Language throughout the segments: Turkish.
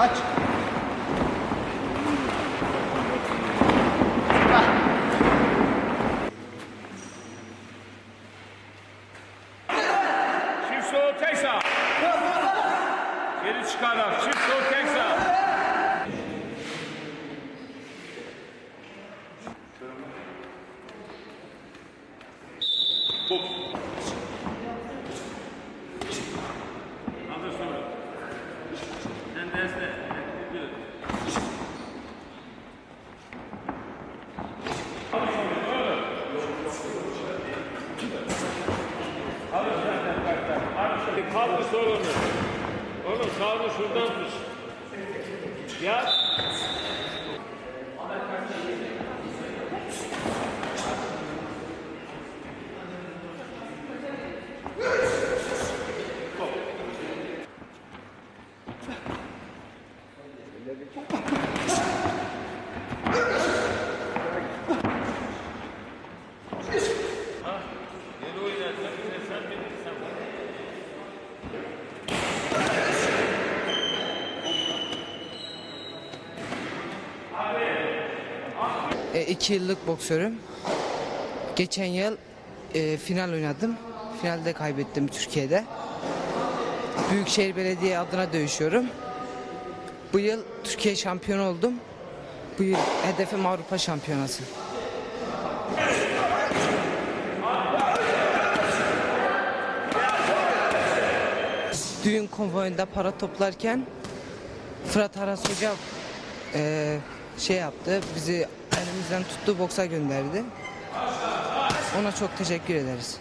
Aç. Çift tek sağ. Geri çıkarak çift sol tek Kaldır solunu. Oğlum sağını şuradan tut. Ya. E, yıllık boksörüm. Geçen yıl e, final oynadım. Finalde kaybettim Türkiye'de. Büyükşehir Belediye adına dövüşüyorum. Bu yıl Türkiye şampiyonu oldum. Bu yıl hedefim Avrupa şampiyonası. Düğün konvoyunda para toplarken Fırat Aras Hoca e, şey yaptı, bizi elimizden tuttu boksa gönderdi. Ona çok teşekkür ederiz.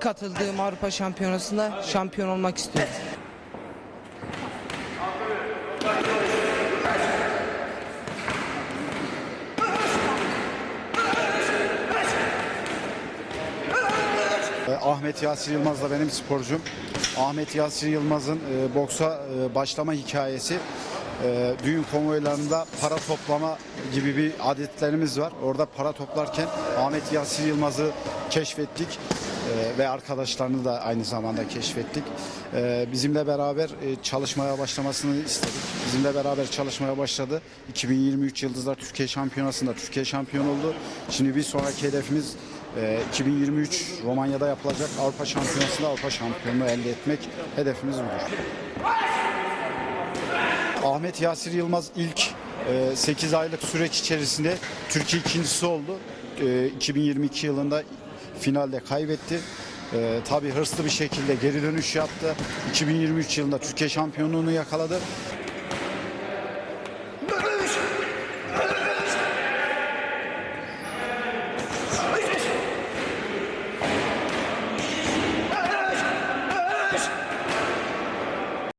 Katıldığım Avrupa Şampiyonası'nda şampiyon olmak istiyorum. Ahmet Yasir Yılmaz da benim sporcum. Ahmet Yasir Yılmaz'ın e, boksa e, başlama hikayesi e, düğün konvoylarında para toplama gibi bir adetlerimiz var. Orada para toplarken Ahmet Yasir Yılmaz'ı keşfettik e, ve arkadaşlarını da aynı zamanda keşfettik. E, bizimle beraber e, çalışmaya başlamasını istedik. Bizimle beraber çalışmaya başladı. 2023 Yıldızlar Türkiye Şampiyonası'nda Türkiye şampiyon oldu. Şimdi bir sonraki hedefimiz ee, 2023 Romanya'da yapılacak Avrupa Şampiyonası'nda Avrupa şampiyonluğu elde etmek hedefimiz budur. Ahmet Yasir Yılmaz ilk 8 aylık süreç içerisinde Türkiye ikincisi oldu. E, 2022 yılında finalde kaybetti. E, tabii hırslı bir şekilde geri dönüş yaptı. 2023 yılında Türkiye şampiyonluğunu yakaladı.